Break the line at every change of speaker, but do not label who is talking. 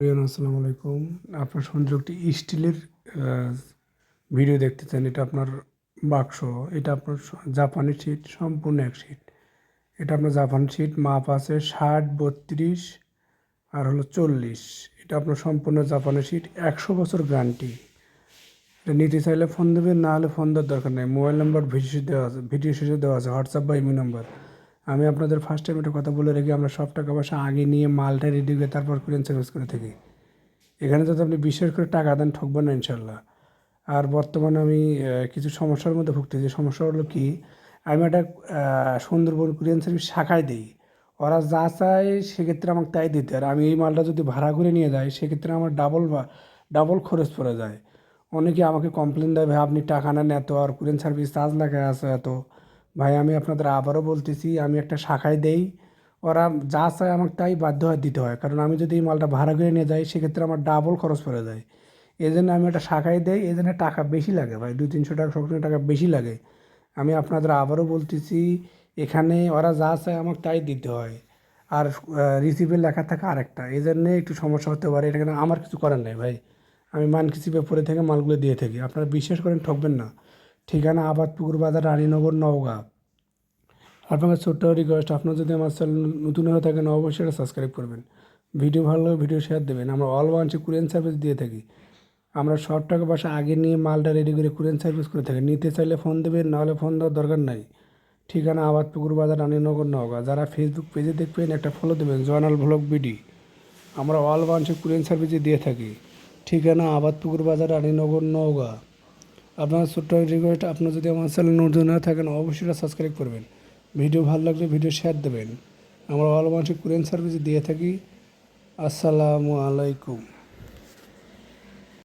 আসসালামু আলাইকুম। আপনার সংযোগটি স্টিলের ভিডিও দেখতে চান এটা আপনার বাক্স। এটা আপনার জাপানি সিট সম্পূর্ণ এক সিট এটা আপনার জাপান সিট মাপ আছে ষাট, বত্রিশ আর হলো চল্লিশ। এটা আপনার সম্পূর্ণ জাপানি সিট একশো বছর গ্যারান্টি। এটা নিতে চাইলে ফোন দেবেন, না হলে ফোন দেওয়ার দরকার নেই। মোবাইল নাম্বার ভিডিও দেওয়া আছে, ভিডিও শেষে দেওয়া আছে, হোয়াটসঅ্যাপ বা ইমি নাম্বার। আমি আপনাদের ফার্স্ট টাইম একটা কথা বলে রেখে, আমরা সব টাকা পয়সা আগে নিয়ে মালটা রেডি করে তারপর কুরিয়ান সার্ভিস করে থাকি। এখানে যদি আপনি বিশ্বাস করে টাকা দেন, ঠকবেন না ইনশাল্লাহ আর বর্তমানে আমি কিছু সমস্যার মধ্যে ভুগতেছি সমস্যা হলো কি, আমি একটা সুন্দরবন কুরিয়ান সার্ভিস শাখায় দিই। ওরা যা চায় সেক্ষেত্রে আমাকে তাই দিতে। আর আমি এই মালটা যদি ভাড়া করে নিয়ে যাই, সেক্ষেত্রে আমার ডাবল বা ডাবল খরচ পড়ে যায়। অনেকে আমাকে কমপ্লেন দেয়, ভাই, আপনি টাকা নেন এত, আর কুরিয়ান সার্ভিস চার্জ লাগে আছে এত। ভাই, আমি আপনাদের আবারও বলতেছি, আমি একটা শাখায় দেই। ওরা যা চায় আমাকে তাই বাধ্য হয় দিতে হয়। কারণ আমি যদি মালটা ভাড়া করে নিয়ে যাই, সেক্ষেত্রে আমার ডাবল খরচ পড়ে যায়। এই জন্য আমি একটা শাখায় দেই এই জন্য টাকা বেশি লাগে ভাই, দুই তিনশো টাকা সবসময় টাকা বেশি লাগে। আমি আপনাদের আবারও বলতেছি, এখানে ওরা যা চায় আমাকে তাই দিতে হয়। আর রিসিপে লেখা থাকে আরেকটা। এই জন্যে একটু সমস্যা হতে পারে, এটা কিন্তু আমার কিছু করার নেই ভাই। আমি মান মানকিসিপে পরে থেকে মালগুলো দিয়ে থাকি। আপনারা বিশ্বাস করেন, ঠকবেন না। ঠিকানা আবাদপুকুর বাজার, রানীনগর, নওগাঁ। আপনাকে ছোট্ট রিকোয়েস্ট আপনার যদি আমার চ্যানেল নতুন হয়ে থাকেন অবশ্যই এটা সাবস্ক্রাইব করবেন। ভিডিও ভালো লাগলে ভিডিও শেয়ার দেবেন। আমরা অল ওয়ান্সে কুরিয়ান সার্ভিস দিয়ে থাকি। আমরা সব টাকা পয়সা আগে নিয়ে মালটা রেডি করে কুরিয়ান সার্ভিস করে থাকি। নিতে চাইলে ফোন দেবেন, নাহলে ফোন দেওয়ার দরকার নাই। ঠিকানা আবাদপুকুর বাজার, রানীনগর, নওগাঁ। যারা ফেসবুক পেজে দেখবেন, একটা ফলো দেবেন, জয়নাল ভ্লগ বিডি আমরা অল ওয়ান্সে কুরিয়ান সার্ভিসে দিয়ে থাকি। ঠিকানা আবাদপুকুর বাজার, রানীনগর, নওগাঁ। আপনার ছোট্ট রিকোয়েস্ট আপনার যদি আমার চ্যানেল নতুন না থাকেন, অবশ্যই সাবস্ক্রাইব করবেন। ভিডিও ভালো লাগলে ভিডিও শেয়ার দেবেন। আমরা অল ওয়ান্সে কুরিয়ান সার্ভিস দিয়ে থাকি। আসসালামু আলাইকুম।